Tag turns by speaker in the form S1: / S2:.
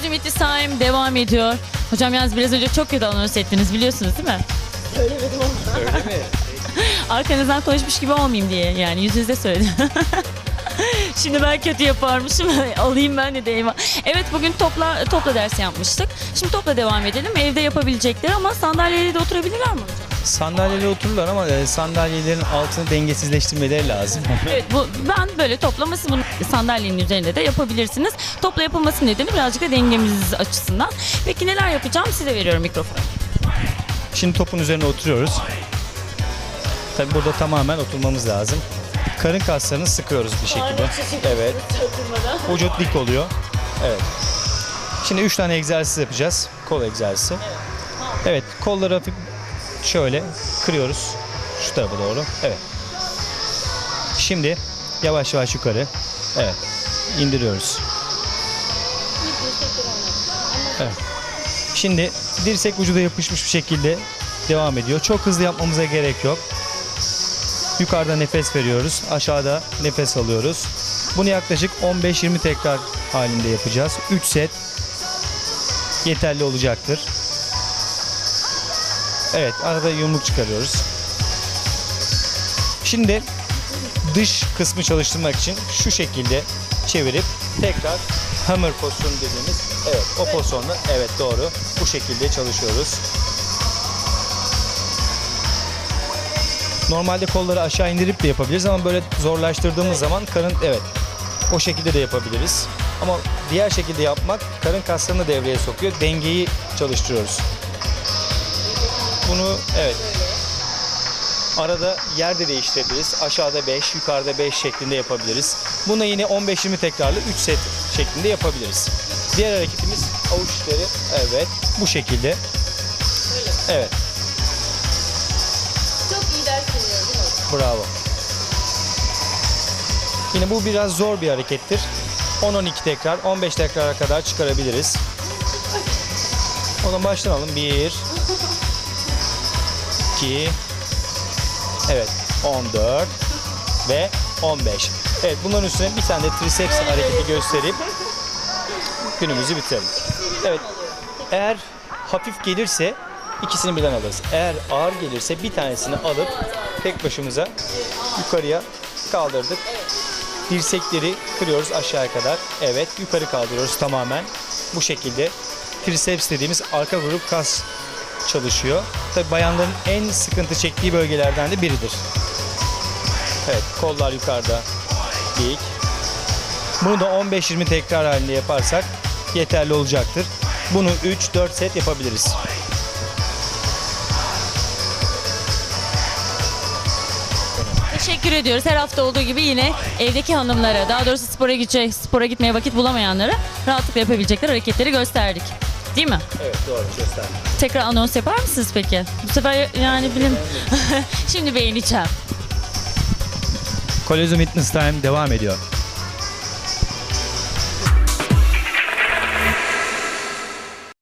S1: Kolezyum It Time devam ediyor. Hocam yalnız biraz önce çok kötü anons ettiniz biliyorsunuz değil mi?
S2: Öyle mi?
S1: Arkanızdan konuşmuş gibi olmayayım diye yani yüzünüze söyledim. Şimdi ben kötü yaparmışım. Alayım ben de deyim. Evet bugün topla topla ders yapmıştık. Şimdi topla devam edelim. Evde yapabilecekler ama sandalyede de oturabilirler mi hocam?
S2: Sandalyede otururlar ama e, sandalyelerin altını dengesizleştirmeleri lazım.
S1: Evet bu ben böyle toplaması bunu sandalyenin üzerinde de yapabilirsiniz. Topla yapılması nedeni birazcık da dengemiz açısından. Peki neler yapacağım size veriyorum mikrofonu.
S2: Şimdi topun üzerine oturuyoruz. Tabi burada tamamen oturmamız lazım. Karın kaslarını sıkıyoruz bir şekilde. Evet. Vücut dik oluyor. Evet. Şimdi 3 tane egzersiz yapacağız. Kol egzersizi. Evet. Kolları hafif şöyle kırıyoruz. Şu tarafa doğru. Evet. Şimdi yavaş yavaş yukarı. Evet. İndiriyoruz. Evet. Şimdi dirsek vücuda yapışmış bir şekilde devam ediyor. Çok hızlı yapmamıza gerek yok. Yukarıda nefes veriyoruz. Aşağıda nefes alıyoruz. Bunu yaklaşık 15-20 tekrar halinde yapacağız. 3 set yeterli olacaktır. Evet, arada yumruk çıkarıyoruz. Şimdi dış kısmı çalıştırmak için şu şekilde çevirip tekrar hammer pozisyonu dediğimiz evet o pozisyonda evet doğru bu şekilde çalışıyoruz. Normalde kolları aşağı indirip de yapabiliriz ama böyle zorlaştırdığımız zaman karın evet o şekilde de yapabiliriz. Ama diğer şekilde yapmak karın kaslarını devreye sokuyor. Dengeyi çalıştırıyoruz. Bunu evet Arada yerde değiştirebiliriz. Aşağıda 5, yukarıda 5 şeklinde yapabiliriz. Bunu yine 15-20 tekrarlı 3 set şeklinde yapabiliriz. Diğer hareketimiz avuç içleri. Evet. Bu şekilde. Evet.
S1: Çok iyi ders veriyorum
S2: Bravo. Yine bu biraz zor bir harekettir. 10-12 tekrar, 15 tekrara kadar çıkarabiliriz. O zaman başlayalım. 1 2 Evet, 14 ve 15. Evet, bunların üstüne bir tane de triceps hareketi gösterip günümüzü bitirelim. Evet, eğer hafif gelirse ikisini birden alırız. Eğer ağır gelirse bir tanesini alıp tek başımıza yukarıya kaldırdık. Dirsekleri kırıyoruz aşağıya kadar. Evet, yukarı kaldırıyoruz tamamen. Bu şekilde triceps dediğimiz arka grup kas çalışıyor. Tabi bayanların en sıkıntı çektiği bölgelerden de biridir. Evet, kollar yukarıda. Dik. Bunu da 15-20 tekrar halinde yaparsak yeterli olacaktır. Bunu 3-4 set yapabiliriz.
S1: Teşekkür ediyoruz. Her hafta olduğu gibi yine evdeki hanımlara, daha doğrusu spora gidecek, spora gitmeye vakit bulamayanlara rahatlıkla yapabilecekler hareketleri gösterdik. Değil mi?
S2: Evet, doğru göster.
S1: Tekrar anons yapar mısınız peki? Bu sefer yani bilim. Şimdi beğeneceğim.
S2: Kolezyum Fitness Time devam ediyor.